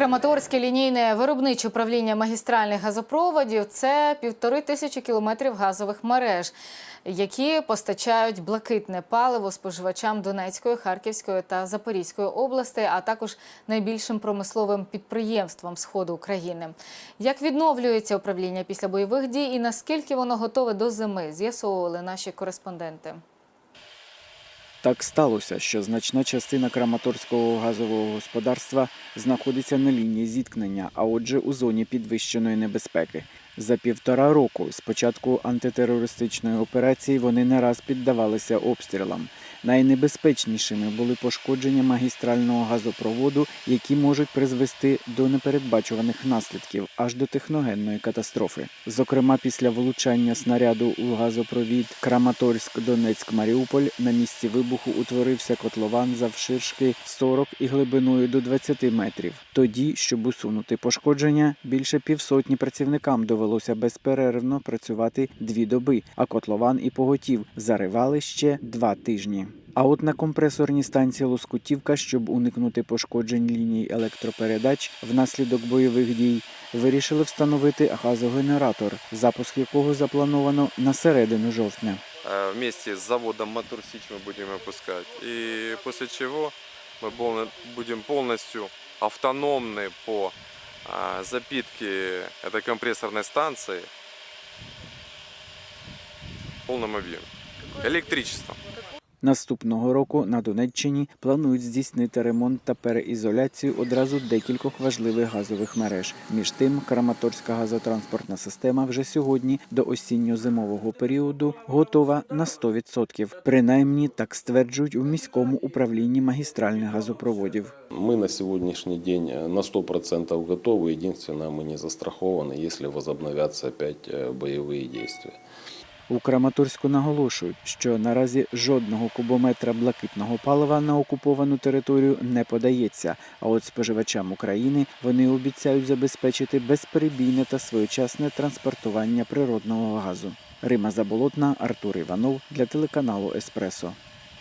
Краматорське лінійне виробниче управління магістральних газопроводів це півтори тисячі кілометрів газових мереж, які постачають блакитне паливо споживачам Донецької, Харківської та Запорізької областей, а також найбільшим промисловим підприємствам сходу України. Як відновлюється управління після бойових дій і наскільки воно готове до зими, з'ясовували наші кореспонденти. Так сталося, що значна частина Краматорського газового господарства знаходиться на лінії зіткнення, а отже, у зоні підвищеної небезпеки. За півтора року з початку антитерористичної операції вони не раз піддавалися обстрілам. Найнебезпечнішими були пошкодження магістрального газопроводу, які можуть призвести до непередбачуваних наслідків аж до техногенної катастрофи. Зокрема, після влучання снаряду у газопровід Краматорськ-Донецьк-Маріуполь на місці вибуху утворився котлован завширшки 40 і глибиною до 20 метрів. Тоді, щоб усунути пошкодження, більше півсотні працівникам довелося безперервно працювати дві доби, а котлован і поготів заривали ще два тижні. А от на компресорній станції Лоскутівка, щоб уникнути пошкоджень ліній електропередач внаслідок бойових дій, вирішили встановити газогенератор, запуск якого заплановано на середину жовтня. Э, Вместе с заводом Моторсич мы будем выпускать. И после чего мы полно- будем полностью автономны по а, запитке этой компрессорной станции в полном объеме. Электричеством. Наступного року на Донеччині планують здійснити ремонт та переізоляцію одразу декількох важливих газових мереж. Між тим, Краматорська газотранспортна система вже сьогодні до осінньо-зимового періоду готова на 100%. Принаймні так стверджують у міському управлінні магістральних газопроводів. Мы на сегодняшний день э, на 100% готовы. Единственное, мы не застрахованы, если возобновятся опять э, боевые действия. У Краматорську наголошують, що наразі жодного кубометра блакитного палива на окуповану територію не подається. А от споживачам України вони обіцяють забезпечити безперебійне та своєчасне транспортування природного газу. Рима Заболотна, Артур Іванов для телеканалу Еспресо.